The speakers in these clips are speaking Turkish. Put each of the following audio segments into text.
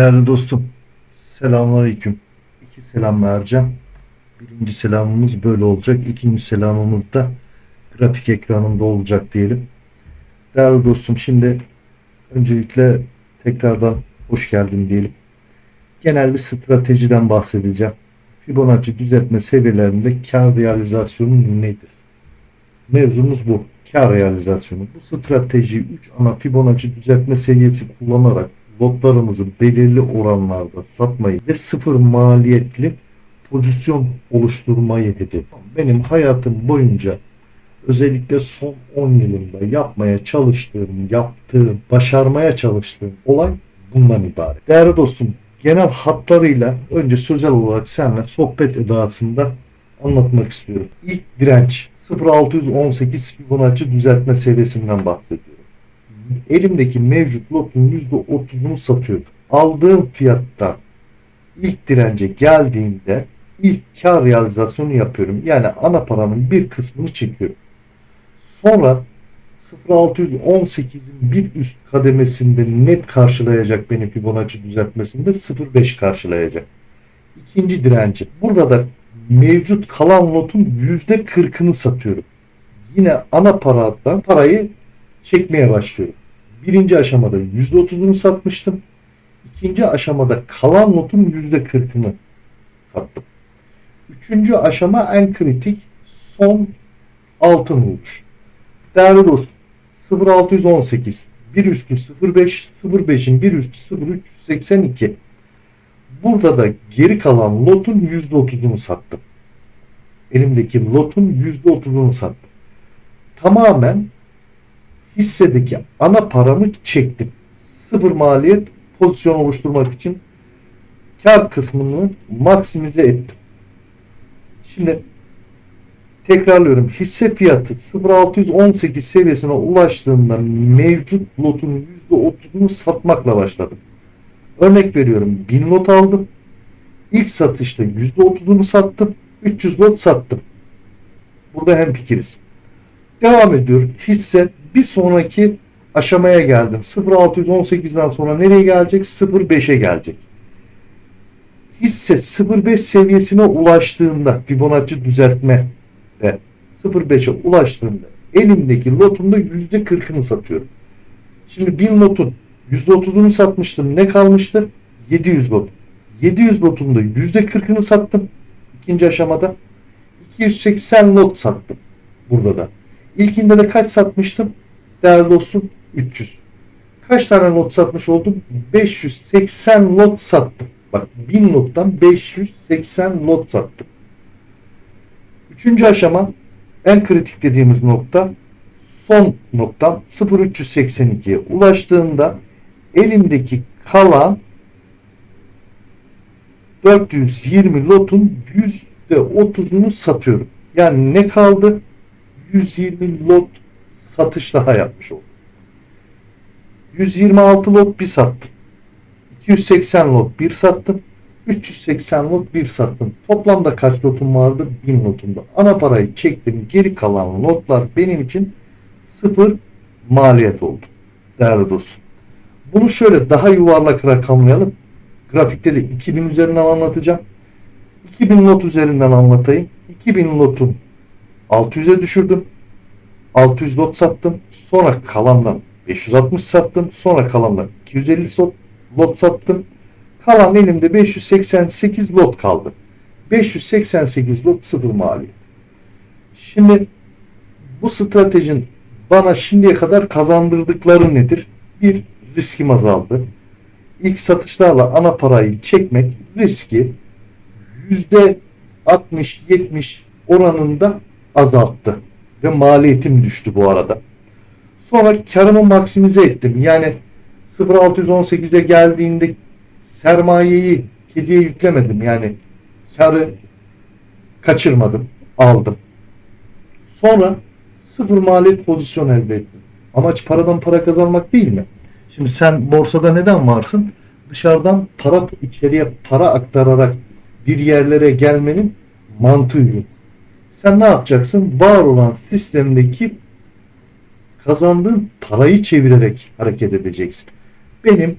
Değerli dostum, selamünaleyküm. İki selam vereceğim. Birinci selamımız böyle olacak. İkinci selamımız da grafik ekranında olacak diyelim. Değerli dostum, şimdi öncelikle tekrardan hoş geldin diyelim. Genel bir stratejiden bahsedeceğim. Fibonacci düzeltme seviyelerinde kar realizasyonu nedir? Mevzumuz bu. Kar realizasyonu. Bu stratejiyi 3 ana Fibonacci düzeltme seviyesi kullanarak lotlarımızı belirli oranlarda satmayı ve sıfır maliyetli pozisyon oluşturmayı hedef. Benim hayatım boyunca özellikle son 10 yılında yapmaya çalıştığım, yaptığım, başarmaya çalıştığım olay bundan ibaret. Değerli dostum, genel hatlarıyla önce sözel olarak seninle sohbet edasında anlatmak istiyorum. İlk direnç 0618 Fibonacci düzeltme seviyesinden bahsediyorum. Elimdeki mevcut lotun %30'unu satıyorum. Aldığım fiyatta ilk dirence geldiğinde ilk kar realizasyonu yapıyorum. Yani ana paranın bir kısmını çekiyorum. Sonra 0618'in bir üst kademesinde net karşılayacak beni Fibonacci düzeltmesinde 0.5 karşılayacak. İkinci direnci. Burada da mevcut kalan lotun %40'ını satıyorum. Yine ana paradan parayı çekmeye başlıyorum. Birinci aşamada %30'unu satmıştım. İkinci aşamada kalan lotun %40'ını sattım. Üçüncü aşama en kritik son altın oluş. Değerli dostum 0618 bir üstü 05 05'in bir üstü 0382 Burada da geri kalan lotun %30'unu sattım. Elimdeki lotun %30'unu sattım. Tamamen hissedeki ana paramı çektim. Sıfır maliyet pozisyon oluşturmak için kar kısmını maksimize ettim. Şimdi tekrarlıyorum. Hisse fiyatı 0618 seviyesine ulaştığında mevcut lotun %30'unu satmakla başladım. Örnek veriyorum 1000 lot aldım. İlk satışta %30'unu sattım. 300 lot sattım. Burada hem fikiriz. Devam ediyorum. Hisse bir sonraki aşamaya geldim. 0618'den sonra nereye gelecek? 05'e gelecek. Hisse 05 seviyesine ulaştığında Fibonacci düzeltme de 05'e ulaştığında elimdeki lotumda %40'ını satıyorum. Şimdi 1000 lotun %30'unu satmıştım. Ne kalmıştı? 700 lot. 700 lotun da %40'ını sattım. İkinci aşamada 280 lot sattım. Burada da. İlkinde de kaç satmıştım? Değerli dostum 300. Kaç tane lot satmış oldum? 580 lot sattım. Bak 1000 lottan 580 lot sattım. Üçüncü aşama en kritik dediğimiz nokta son noktam 0382'ye ulaştığında elimdeki kalan 420 lotun %30'unu satıyorum. Yani ne kaldı? 120 lot satış daha yapmış oldum. 126 lot bir sattım. 280 lot bir sattım. 380 lot bir sattım. Toplamda kaç lotum vardı? 1000 lotumda. Ana parayı çektim. Geri kalan lotlar benim için sıfır maliyet oldu. Değerli dostum. Bunu şöyle daha yuvarlak rakamlayalım. Grafikte de 2000 üzerinden anlatacağım. 2000 lot üzerinden anlatayım. 2000 lotun 600'e düşürdüm. 600 lot sattım. Sonra kalandan 560 sattım. Sonra kalandan 250 lot, sattım. Kalan elimde 588 lot kaldı. 588 lot sıfır maliyet. Şimdi bu stratejinin bana şimdiye kadar kazandırdıkları nedir? Bir, riskim azaldı. İlk satışlarla ana parayı çekmek riski yüzde 60-70 oranında azalttı. Ve maliyetim düştü bu arada. Sonra karımı maksimize ettim. Yani 0618'e geldiğinde sermayeyi kediye yüklemedim. Yani karı kaçırmadım. Aldım. Sonra sıfır maliyet pozisyon elde ettim. Amaç paradan para kazanmak değil mi? Şimdi sen borsada neden varsın? Dışarıdan para içeriye para aktararak bir yerlere gelmenin mantığı yok. Sen ne yapacaksın? Var olan sistemdeki kazandığın parayı çevirerek hareket edeceksin. Benim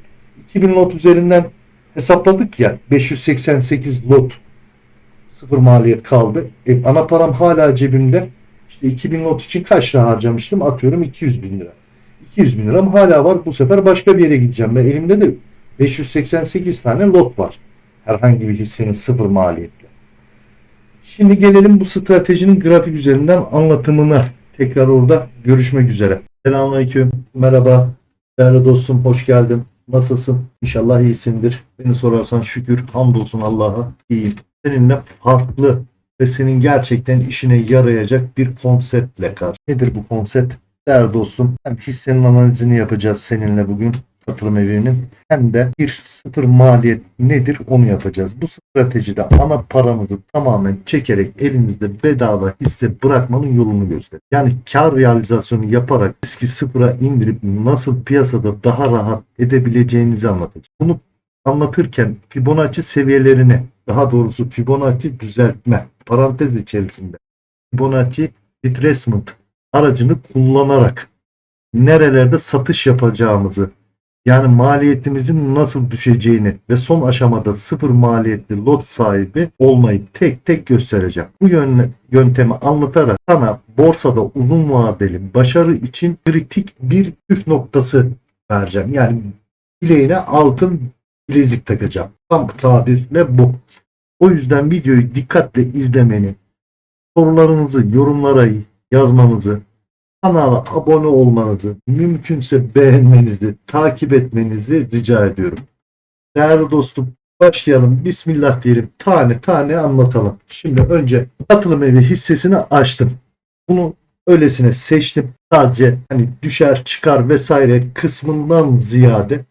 2000 lot üzerinden hesapladık ya 588 lot sıfır maliyet kaldı. E, ana param hala cebimde. İşte 2000 lot için kaç lira harcamıştım? Atıyorum 200 bin lira. 200 bin liram hala var. Bu sefer başka bir yere gideceğim. Ve elimde de 588 tane lot var. Herhangi bir hissenin sıfır maliyetle. Şimdi gelelim bu stratejinin grafik üzerinden anlatımına. Tekrar orada görüşmek üzere. Selamünaleyküm. Merhaba. Değerli dostum hoş geldin. Nasılsın? İnşallah iyisindir. Beni sorarsan şükür hamdolsun Allah'a iyiyim. Seninle farklı ve senin gerçekten işine yarayacak bir konseptle karşı. Nedir bu konsept? Değerli dostum hem hissenin analizini yapacağız seninle bugün katılım evinin hem de bir sıfır maliyet nedir onu yapacağız. Bu stratejide ana paramızı tamamen çekerek elinizde bedava hisse bırakmanın yolunu göster. Yani kar realizasyonu yaparak riski sıfıra indirip nasıl piyasada daha rahat edebileceğinizi anlatacağım. Bunu anlatırken Fibonacci seviyelerini daha doğrusu Fibonacci düzeltme parantez içerisinde Fibonacci retracement aracını kullanarak nerelerde satış yapacağımızı yani maliyetimizin nasıl düşeceğini ve son aşamada sıfır maliyetli lot sahibi olmayı tek tek göstereceğim. Bu yönle, yöntemi anlatarak sana borsada uzun vadeli başarı için kritik bir püf noktası vereceğim. Yani bileğine altın bilezik takacağım. Tam tabirle bu. O yüzden videoyu dikkatle izlemeni, sorularınızı yorumlara yazmanızı, kanala abone olmanızı, mümkünse beğenmenizi, takip etmenizi rica ediyorum. Değerli dostum başlayalım. Bismillah diyelim. Tane tane anlatalım. Şimdi önce katılım evi hissesini açtım. Bunu öylesine seçtim. Sadece hani düşer çıkar vesaire kısmından ziyade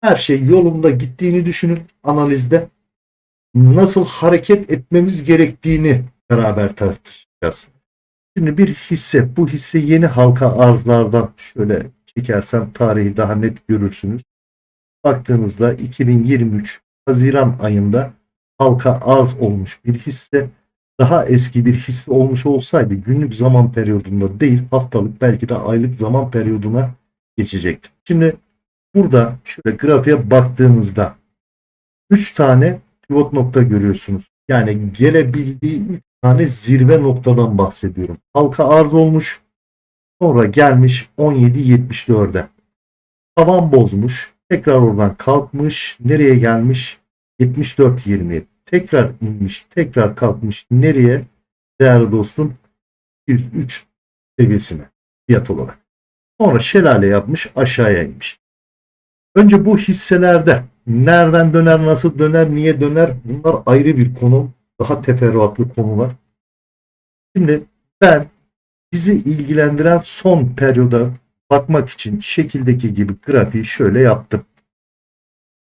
her şey yolunda gittiğini düşünün analizde. Nasıl hareket etmemiz gerektiğini beraber tartışacağız. Şimdi bir hisse, bu hisse yeni halka arzlardan şöyle çekersem tarihi daha net görürsünüz. Baktığınızda 2023 Haziran ayında halka arz olmuş bir hisse. Daha eski bir hisse olmuş olsaydı günlük zaman periyodunda değil haftalık belki de aylık zaman periyoduna geçecekti. Şimdi burada şöyle grafiğe baktığımızda 3 tane pivot nokta görüyorsunuz. Yani gelebildiği 3 tane zirve noktadan bahsediyorum. Halka arz olmuş. Sonra gelmiş 17.74'e. Tavan bozmuş. Tekrar oradan kalkmış. Nereye gelmiş? 74.20'ye. Tekrar inmiş. Tekrar kalkmış. Nereye? Değerli dostum 103 seviyesine fiyat olarak. Sonra şelale yapmış aşağıya inmiş. Önce bu hisselerde nereden döner, nasıl döner, niye döner bunlar ayrı bir konu daha teferruatlı konular. Şimdi ben bizi ilgilendiren son periyoda bakmak için şekildeki gibi grafiği şöyle yaptım.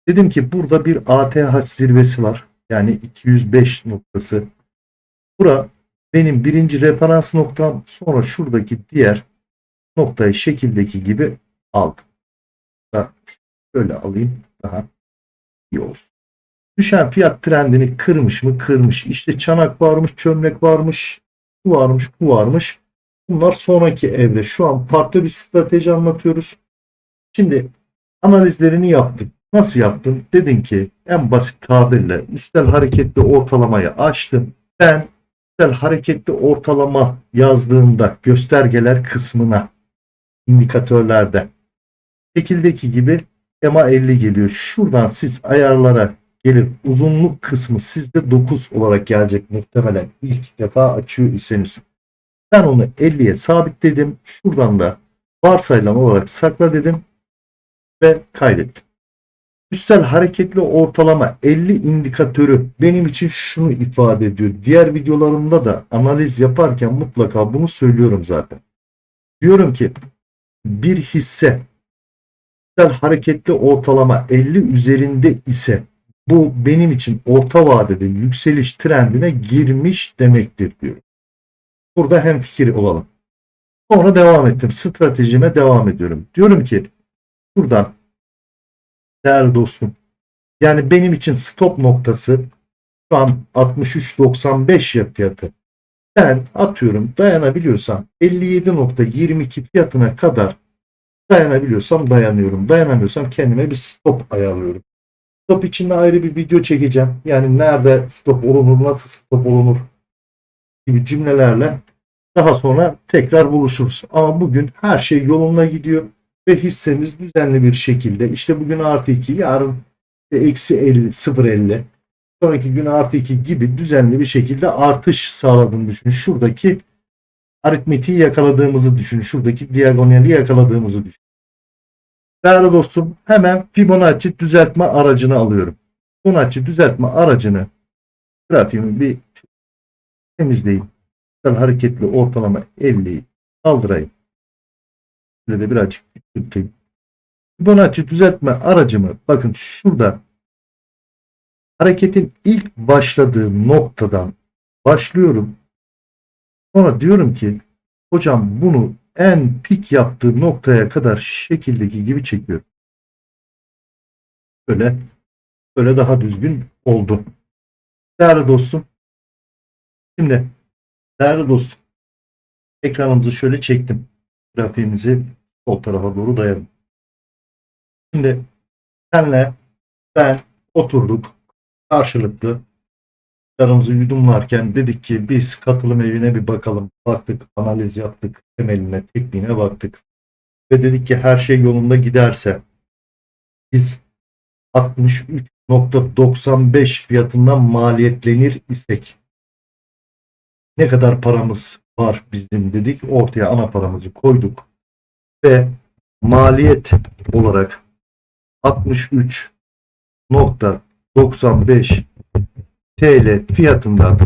Dedim ki burada bir ATH zirvesi var. Yani 205 noktası. Bura benim birinci referans noktam. Sonra şuradaki diğer noktayı şekildeki gibi aldım. Şöyle alayım daha iyi olsun. Düşen fiyat trendini kırmış mı? Kırmış. İşte çanak varmış, çömlek varmış, bu varmış, bu varmış. Bunlar sonraki evre. Şu an farklı bir strateji anlatıyoruz. Şimdi analizlerini yaptık. Nasıl yaptın? Dedin ki en basit tabirle üstel hareketli ortalamayı açtım. Ben üstel hareketli ortalama yazdığımda göstergeler kısmına indikatörlerde şekildeki gibi EMA 50 geliyor. Şuradan siz ayarlara gelir. Uzunluk kısmı sizde 9 olarak gelecek muhtemelen ilk defa açıyor iseniz. Ben onu 50'ye sabitledim. Şuradan da varsayılan olarak sakla dedim ve kaydettim. Üstel hareketli ortalama 50 indikatörü benim için şunu ifade ediyor. Diğer videolarımda da analiz yaparken mutlaka bunu söylüyorum zaten. Diyorum ki bir hisse üstel hareketli ortalama 50 üzerinde ise bu benim için orta vadede yükseliş trendine girmiş demektir diyor. Burada hem fikir olalım. Sonra devam ettim. Stratejime devam ediyorum. Diyorum ki buradan değerli dostum yani benim için stop noktası şu an 63.95 ya fiyatı. Ben atıyorum dayanabiliyorsam 57.22 fiyatına kadar dayanabiliyorsam dayanıyorum. Dayanamıyorsam kendime bir stop ayarlıyorum. Stop için ayrı bir video çekeceğim. Yani nerede stop olunur, nasıl stop olunur gibi cümlelerle daha sonra tekrar buluşuruz. Ama bugün her şey yoluna gidiyor ve hissemiz düzenli bir şekilde işte bugün artı 2 yarın eksi 50 0.50 sonraki gün artı 2 gibi düzenli bir şekilde artış sağladığını düşün. Şuradaki aritmetiği yakaladığımızı düşün. Şuradaki diagonali yakaladığımızı düşün. Değerli dostum hemen Fibonacci düzeltme aracını alıyorum. Fibonacci düzeltme aracını grafiğimi bir temizleyeyim. Hareketli ortalama 50'yi kaldırayım. Şöyle de birazcık küçülteyim. Fibonacci düzeltme aracımı bakın şurada hareketin ilk başladığı noktadan başlıyorum. Sonra diyorum ki hocam bunu en pik yaptığı noktaya kadar şekildeki gibi çekiyorum. Böyle böyle daha düzgün oldu. Değerli dostum. Şimdi değerli dostum ekranımızı şöyle çektim. Grafiğimizi sol tarafa doğru dayadım. Şimdi senle ben oturduk karşılıklı Canımızı yudumlarken dedik ki biz katılım evine bir bakalım. Baktık, analiz yaptık, temeline, tekniğine baktık. Ve dedik ki her şey yolunda giderse biz 63.95 fiyatından maliyetlenir isek ne kadar paramız var bizim dedik. Ortaya ana paramızı koyduk. Ve maliyet olarak 63.95 TL fiyatından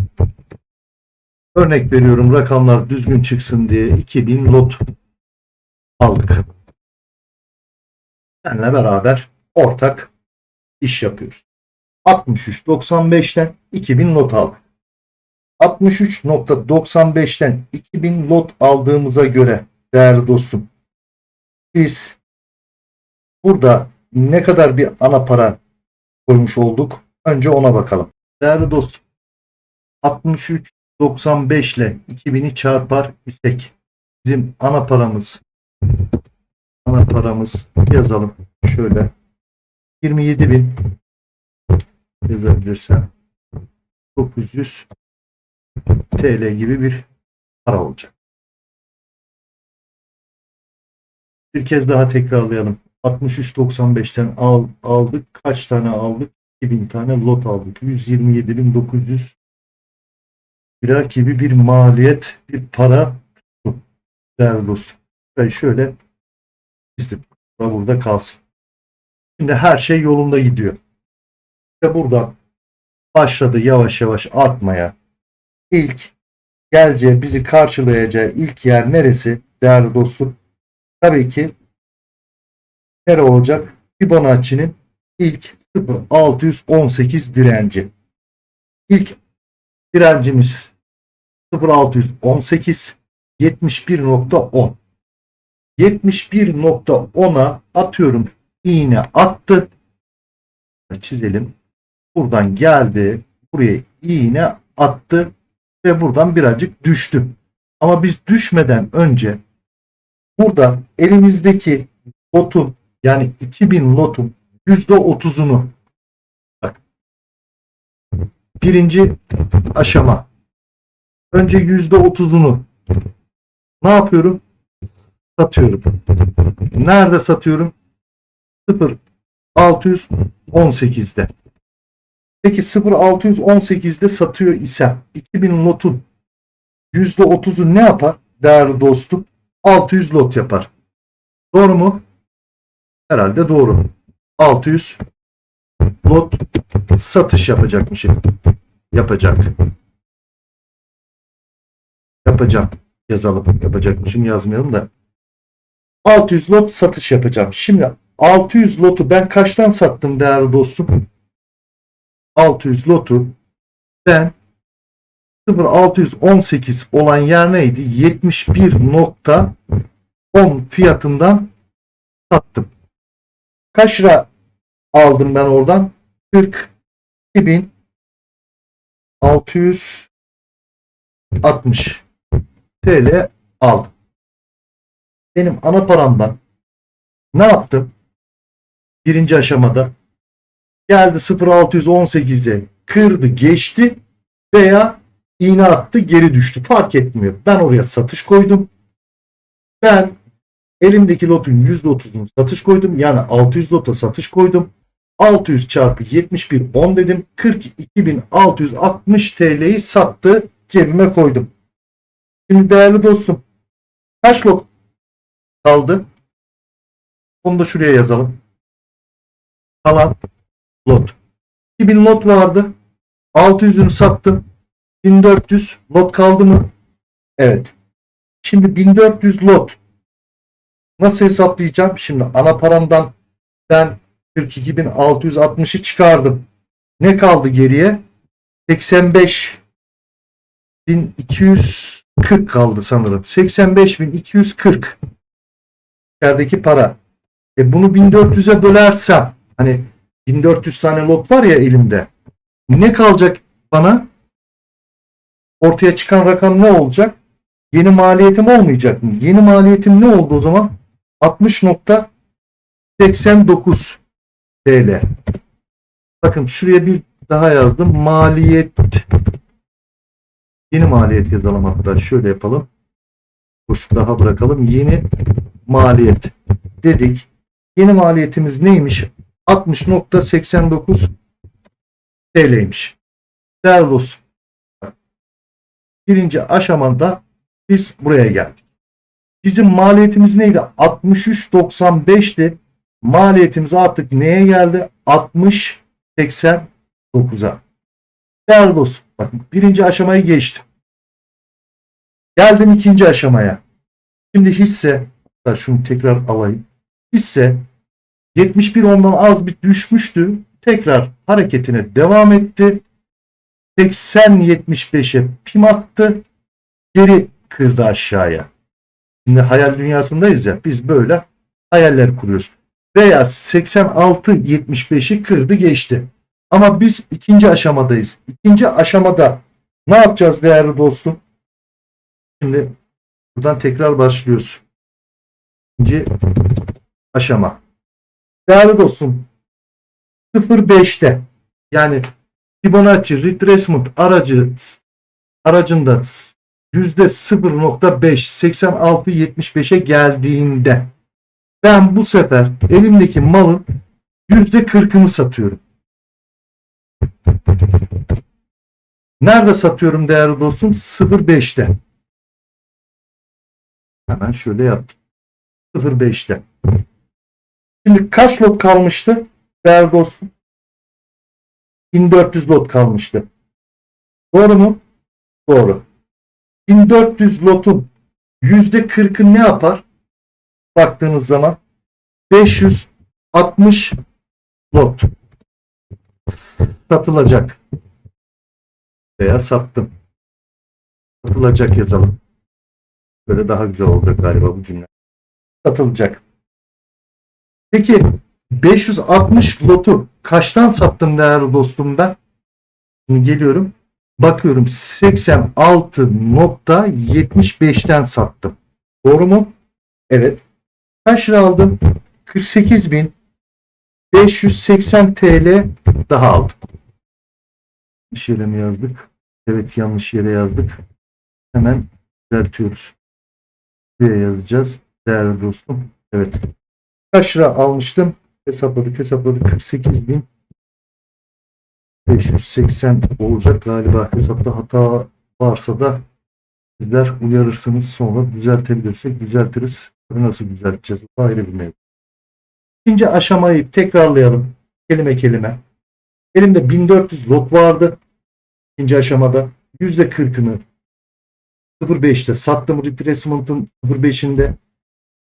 örnek veriyorum rakamlar düzgün çıksın diye 2000 lot aldık. Seninle beraber ortak iş yapıyoruz. 63.95'ten 2000 lot aldık. 63.95'ten 2000 lot aldığımıza göre değerli dostum biz burada ne kadar bir ana para koymuş olduk? Önce ona bakalım. Değerli dostum 63.95 ile 2000'i çarpar isek bizim ana paramız ana paramız yazalım şöyle 27.000 yazabilirsem 900 TL gibi bir para olacak. Bir kez daha tekrarlayalım. 63.95'ten al, aldık. Kaç tane aldık? 2000 tane lot aldık. 127.900 lira gibi bir maliyet, bir para tuttu. Değerli dostum. Ben şöyle çizdim. Da burada kalsın. Şimdi her şey yolunda gidiyor. İşte burada başladı yavaş yavaş artmaya. İlk geleceği, bizi karşılayacağı ilk yer neresi değerli dostum? Tabii ki nere olacak? Fibonacci'nin ilk 0618 direnci. İlk direncimiz 0618 71.10 71.10'a atıyorum iğne attı. Çizelim. Buradan geldi buraya iğne attı ve buradan birazcık düştü. Ama biz düşmeden önce burada elimizdeki lotun yani 2000 lotun %30'unu bak birinci aşama önce %30'unu ne yapıyorum? Satıyorum. Nerede satıyorum? 0 618'de. Peki 0 618'de satıyor isem 2000 lotun %30'u ne yapar? Değerli dostum 600 lot yapar. Doğru mu? Herhalde doğru. 600 lot satış yapacakmışım. Yapacak. Yapacağım. Yazalım. Yapacakmışım yazmayalım da. 600 lot satış yapacağım. Şimdi 600 lotu ben kaçtan sattım değerli dostum? 600 lotu ben 0618 olan yer neydi? 71.10 fiyatından sattım. Kaç lira aldım ben oradan? 42.660 TL aldım. Benim ana paramdan ne yaptım? Birinci aşamada geldi 0.618'e kırdı geçti veya iğne attı geri düştü fark etmiyor. Ben oraya satış koydum. Ben elimdeki lotun %30'unu satış koydum. Yani 600 lota satış koydum. 600 çarpı 71 10 dedim. 42.660 TL'yi sattı cebime koydum. Şimdi değerli dostum kaç lot kaldı? Onu da şuraya yazalım. Kalan lot. 2000 lot vardı. 600'ünü sattım. 1400 lot kaldı mı? Evet. Şimdi 1400 lot nasıl hesaplayacağım? Şimdi ana paramdan ben 42.660'ı çıkardım. Ne kaldı geriye? 85.240 kaldı sanırım. 85.240 içerideki para. E bunu 1400'e bölersem hani 1400 tane lot var ya elimde. Ne kalacak bana? Ortaya çıkan rakam ne olacak? Yeni maliyetim olmayacak mı? Yeni maliyetim ne oldu o zaman? 60.89 TL. Bakın şuraya bir daha yazdım. Maliyet yeni maliyet yazalım hatta. Şöyle yapalım. Boş daha bırakalım. Yeni maliyet dedik. Yeni maliyetimiz neymiş? 60.89 TL'ymiş. Değerli dostum. Birinci aşamada biz buraya geldik. Bizim maliyetimiz neydi? 63.95'ti. Maliyetimiz artık neye geldi? 60.89'a. Değerli dostum. Bakın birinci aşamayı geçtim. Geldim ikinci aşamaya. Şimdi hisse şunu tekrar alayım. Hisse 71 ondan az bir düşmüştü. Tekrar hareketine devam etti. 80-75'e pim attı. Geri kırdı aşağıya. Şimdi hayal dünyasındayız ya. Biz böyle hayaller kuruyoruz. Veya 86-75'i kırdı geçti. Ama biz ikinci aşamadayız. İkinci aşamada ne yapacağız değerli dostum? Şimdi buradan tekrar başlıyoruz. İkinci aşama. Değerli dostum 0.5'te yani Fibonacci retracement aracı aracında yüzde 0.5 86-75'e geldiğinde ben bu sefer elimdeki malın yüzde 40'ını satıyorum. Nerede satıyorum değerli dostum? 0.5'te. Hemen şöyle yaptım. 0.5'te. Şimdi kaç lot kalmıştı değerli dostum? 1400 lot kalmıştı. Doğru mu? Doğru. 1400 lotun %40'ı ne yapar? Baktığınız zaman 560 lot satılacak. Veya sattım. Satılacak yazalım. Böyle daha güzel olacak galiba bu cümle. Satılacak. Peki 560 lotu kaçtan sattım değerli dostum ben? Şimdi geliyorum. Bakıyorum 86.75'ten sattım. Doğru mu? Evet. Kaç lira aldım? 48.580 TL daha aldım. Yanlış yere mi yazdık? Evet yanlış yere yazdık. Hemen düzeltiyoruz. Buraya yazacağız. Değerli dostum. Evet. Kaç lira almıştım? Hesapladık hesapladık. 48.000 580 olacak galiba hesapta hata varsa da sizler uyarırsınız sonra düzeltebilirsek düzeltiriz. Tabii Nasıl düzelteceğiz? Bu ayrı bir mevzu. İkinci aşamayı tekrarlayalım kelime kelime. Elimde 1400 lot vardı. İkinci aşamada %40'ını 0.5'te sattım retracement'ın 0.5'inde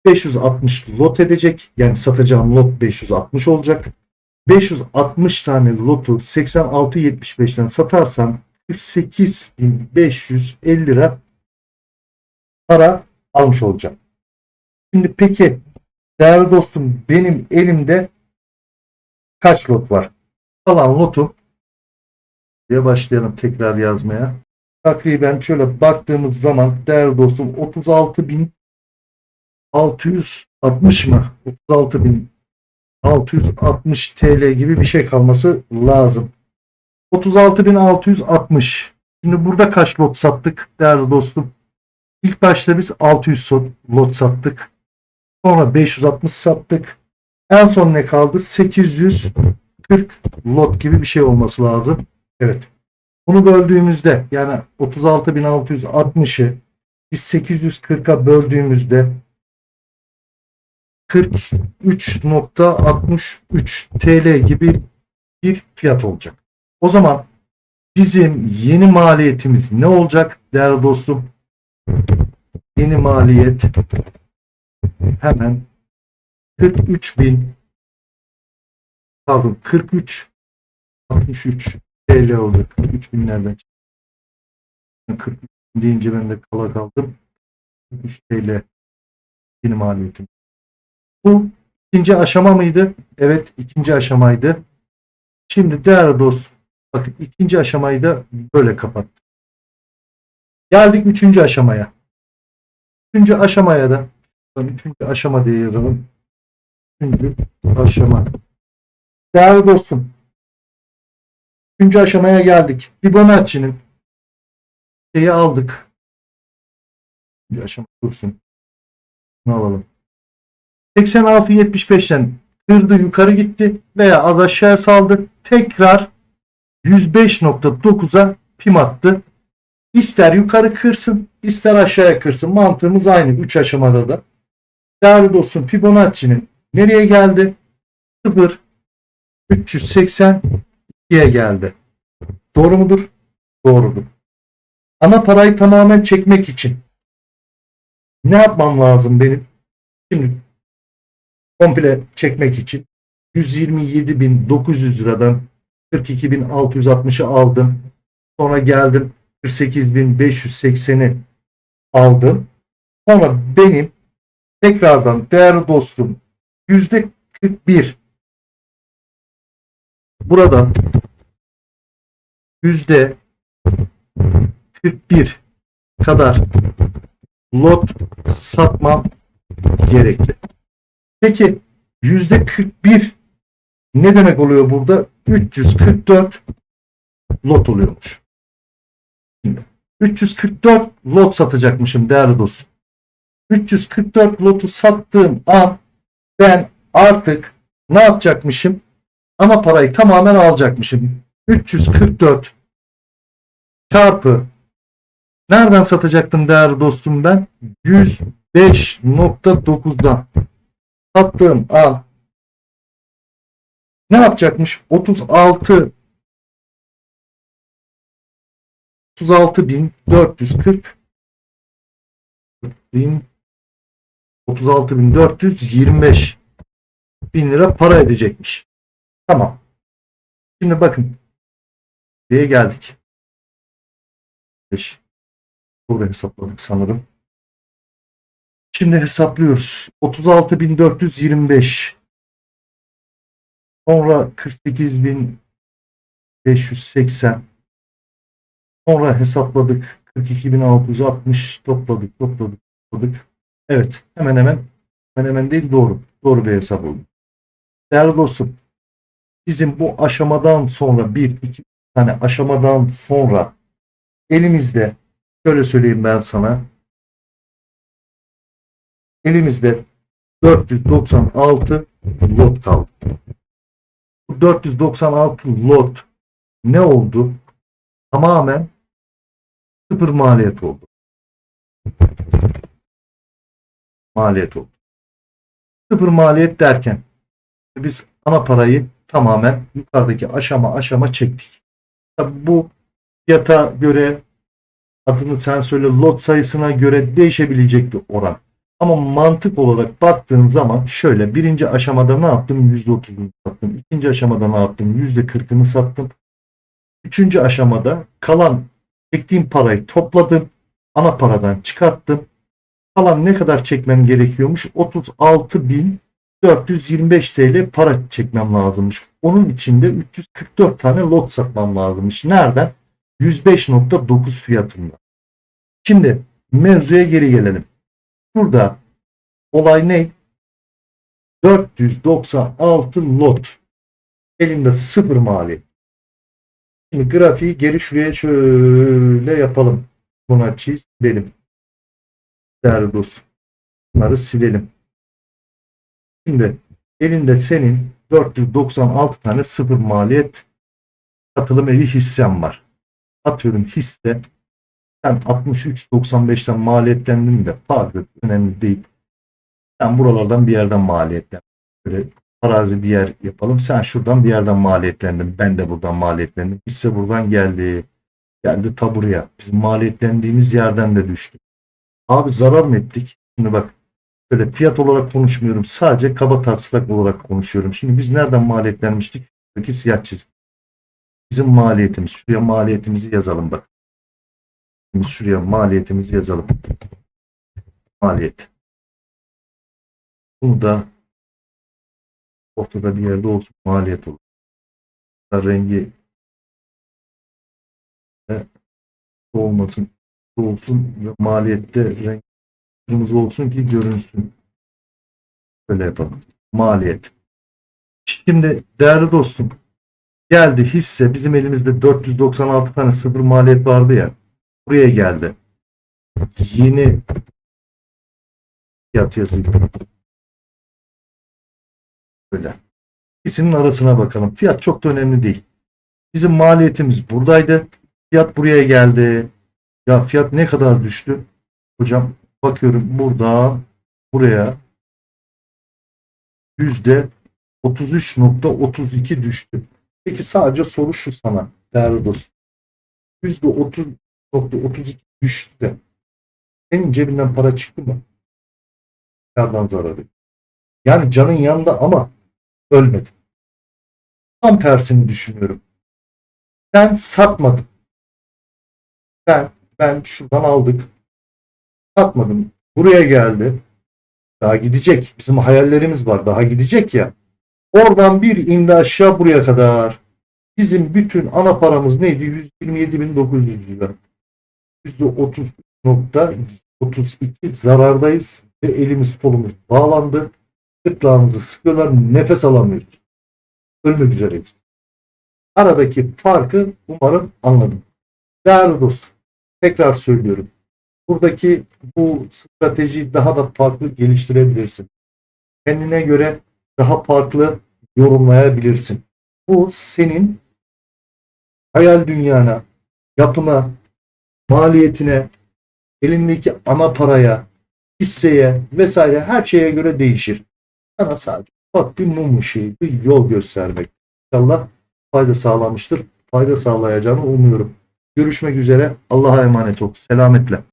560 lot edecek. Yani satacağım lot 560 olacak. 560 tane lotu 86.75'ten satarsam 48.550 lira para almış olacağım. Şimdi peki değerli dostum benim elimde kaç lot var? Kalan lotu diye başlayalım tekrar yazmaya. Takriben şöyle baktığımız zaman değerli dostum 36.660 mı? 36.000 660 TL gibi bir şey kalması lazım. 36.660. Şimdi burada kaç lot sattık değerli dostum? İlk başta biz 600 so- lot sattık. Sonra 560 sattık. En son ne kaldı? 840 lot gibi bir şey olması lazım. Evet. Bunu böldüğümüzde yani 36.660'ı biz 840'a böldüğümüzde 43.63 TL gibi bir fiyat olacak. O zaman bizim yeni maliyetimiz ne olacak değerli dostum? Yeni maliyet hemen 43 bin pardon 43 63 TL oldu. 43 binlerden çıktı. 43 bin deyince ben de kala kaldım. 43 TL yeni maliyetim. Bu ikinci aşama mıydı? Evet ikinci aşamaydı. Şimdi değerli dostum bakın ikinci aşamayı da böyle kapattık. Geldik üçüncü aşamaya. Üçüncü aşamaya da üçüncü aşama diye yazalım. Üçüncü aşama. Değerli dostum Üçüncü aşamaya geldik. Fibonacci'nin şeyi aldık. Üçüncü aşama dursun. Bunu alalım. 86-75'ten kırdı yukarı gitti veya az aşağı saldı. Tekrar 105.9'a pim attı. İster yukarı kırsın, ister aşağıya kırsın. Mantığımız aynı 3 aşamada da. Değerli dostum Fibonacci'nin nereye geldi? 0 382'ye geldi. Doğru mudur? Doğrudur. Ana parayı tamamen çekmek için ne yapmam lazım benim? Şimdi komple çekmek için 127.900 liradan 42.660'ı aldım. Sonra geldim 48.580'i aldım. Sonra benim tekrardan değerli dostum yüzde 41 buradan yüzde 41 kadar lot satmam gerekli. Peki yüzde 41 ne demek oluyor burada? 344 lot oluyormuş. Şimdi 344 lot satacakmışım değerli dostum. 344 lotu sattığım an ben artık ne yapacakmışım? Ama parayı tamamen alacakmışım. 344 çarpı nereden satacaktım değerli dostum ben? 105.9'dan sattığım an ne yapacakmış? 36 36.440 bin 36.425 bin lira para edecekmiş. Tamam. Şimdi bakın. Neye geldik? 5. Doğru hesapladık sanırım. Şimdi hesaplıyoruz. 36.425 Sonra 48.580 Sonra hesapladık. 42.660 topladık, topladık, topladık. Evet. Hemen hemen hemen hemen değil doğru. Doğru bir hesap oldu. Değerli dostum bizim bu aşamadan sonra bir iki tane aşamadan sonra elimizde şöyle söyleyeyim ben sana elimizde 496 lot kaldı. Bu 496 lot ne oldu? Tamamen sıfır maliyet oldu. Maliyet oldu. Sıfır maliyet derken biz ana parayı tamamen yukarıdaki aşama aşama çektik. Tabii bu fiyata göre adını sen söyle lot sayısına göre değişebilecek bir oran. Ama mantık olarak baktığın zaman şöyle birinci aşamada ne yaptım? %30'unu sattım. İkinci aşamada ne yaptım? %40'ını sattım. Üçüncü aşamada kalan çektiğim parayı topladım. Ana paradan çıkarttım. Kalan ne kadar çekmem gerekiyormuş? 36.425 TL para çekmem lazımmış. Onun içinde 344 tane lot satmam lazımmış. Nereden? 105.9 fiyatında. Şimdi mevzuya geri gelelim. Burada olay ne? 496 lot. Elimde sıfır mali. Şimdi grafiği geri şuraya şöyle yapalım. Buna çiz, silelim. Değerli dostum. Bunları silelim. Şimdi elinde senin 496 tane sıfır maliyet katılım evi hissen var. Atıyorum hisse sen 63.95'ten maliyetlendin de farkı önemli değil. Sen buralardan bir yerden maliyetlen. Böyle arazi bir yer yapalım. Sen şuradan bir yerden maliyetlendin. Ben de buradan maliyetlendim. Hisse buradan geldi. Geldi ta buraya. Bizim maliyetlendiğimiz yerden de düştü. Abi zarar mı ettik? Şimdi bak böyle fiyat olarak konuşmuyorum. Sadece kaba taslak olarak konuşuyorum. Şimdi biz nereden maliyetlenmiştik? Peki siyah çizgi. Bizim maliyetimiz. Şuraya maliyetimizi yazalım bak. Şimdi şuraya maliyetimizi yazalım. Maliyet. Bunu da ortada bir yerde olsun maliyet olur. Rengi de olmasın olsun ve maliyette renk kırmızı olsun ki görünsün. Böyle yapalım. Maliyet. Şimdi değerli dostum geldi hisse bizim elimizde 496 tane sıfır maliyet vardı ya buraya geldi. Yeni fiyat yazayım. Böyle. İkisinin arasına bakalım. Fiyat çok da önemli değil. Bizim maliyetimiz buradaydı. Fiyat buraya geldi. Ya fiyat ne kadar düştü? Hocam bakıyorum burada buraya yüzde 33.32 düştü. Peki sadece soru şu sana değerli dostum. Yüzde 30.32 düştü de senin cebinden para çıktı mı? Kardan zararı. Yani canın yanında ama ölmedin. Tam tersini düşünüyorum. Sen satmadın. Ben ben şuradan aldık. Satmadım. Buraya geldi. Daha gidecek. Bizim hayallerimiz var. Daha gidecek ya. Oradan bir indi aşağı buraya kadar. Bizim bütün ana paramız neydi? 127.900 lira. %30.32 zarardayız ve elimiz kolumuz bağlandı. Gırtlağımızı sıkıyorlar. Nefes alamıyoruz. Ölmek üzereyiz. Aradaki farkı umarım anladım. Değerli dostum, tekrar söylüyorum. Buradaki bu stratejiyi daha da farklı geliştirebilirsin. Kendine göre daha farklı yorumlayabilirsin. Bu senin hayal dünyana, yapına, maliyetine, elindeki ana paraya, hisseye vesaire her şeye göre değişir. Sana sadece bak bir mum ışığı, bir yol göstermek. İnşallah fayda sağlamıştır. Fayda sağlayacağını umuyorum. Görüşmek üzere. Allah'a emanet ol. Selametle.